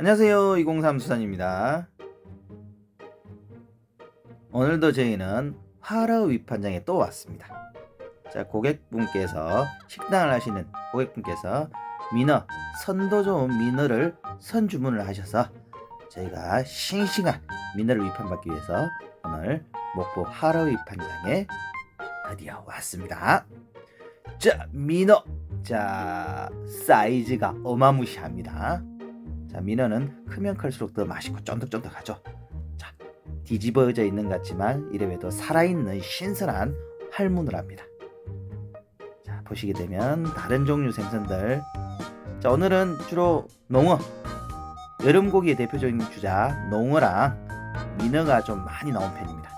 안녕하세요. 203 수산입니다. 오늘도 저희는 화러 위판장에 또 왔습니다. 자, 고객분께서 식당을 하시는 고객분께서 민어, 선도 좋은 민어를 선주문을 하셔서 저희가 싱싱한 민어를 위판받기 위해서 오늘 목포 화러 위판장에 드디어 왔습니다. 자, 민어. 자, 사이즈가 어마무시합니다. 자, 민어는 크면 클수록 더 맛있고 쫀득쫀득하죠. 자, 뒤집어져 있는 것 같지만 이래봬도 살아있는 신선한 합니다. 자, 보시게 되면 다른 종류 생선들. 자, 오늘은 주로 농어, 여름 고기의 대표적인 주자 농어랑 민어가 좀 많이 나온 편입니다.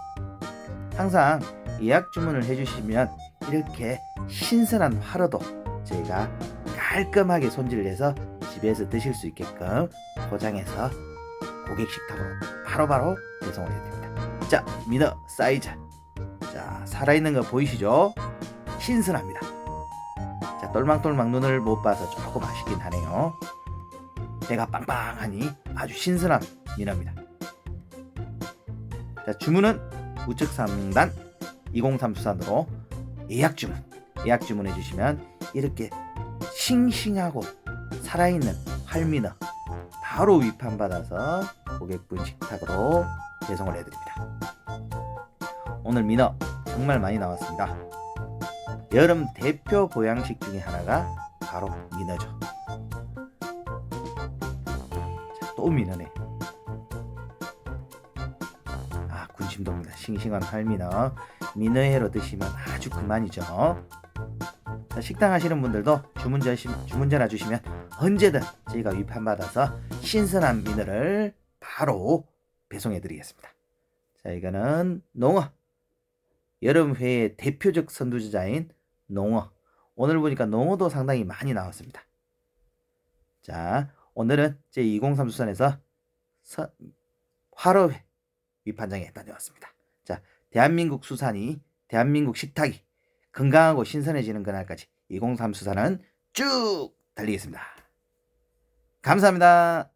항상 예약 주문을 해주시면 이렇게 신선한 화로도 저희가 깔끔하게 손질을 해서 집에서 드실 수 있게끔 포장해서 고객 식탁으로 바로바로 배송을 해드립니다. 자, 민어 사이즈. 자, 살아있는 거 보이시죠? 신선합니다. 자, 똘망똘망 눈을 못 봐서 조금 아쉽긴 하네요. 배가 빵빵하니 아주 신선한 민어입니다. 자, 주문은 우측 상단 203 수산으로 예약 주문, 예약 주문해 주시면 이렇게 싱싱하고 살아있는 활민어 바로 위판 받아서 고객분 식탁으로 배송을 해드립니다. 오늘 민어 정말 많이 나왔습니다. 여름 대표 보양식 중에 하나가 바로 민어죠. 자, 또 민어네. 아 군심도입니다. 싱싱한 활민어 민어회로 드시면 아주 그만이죠. 자, 식당 하시는 분들도 주문 전 주문 전화 주시면 언제든 저희가 위판 받아서 신선한 민어를 바로 배송해 드리겠습니다. 자, 이거는 농어. 여름회의 대표적 선두주자인 농어. 오늘 보니까 농어도 상당히 많이 나왔습니다. 자, 오늘은 제203 수산에서 서, 화로회 위판장에 다녀왔습니다. 자, 대한민국 수산이 대한민국 식탁이 건강하고 신선해지는 그날까지 203 수산은 쭉 달리겠습니다. 감사합니다.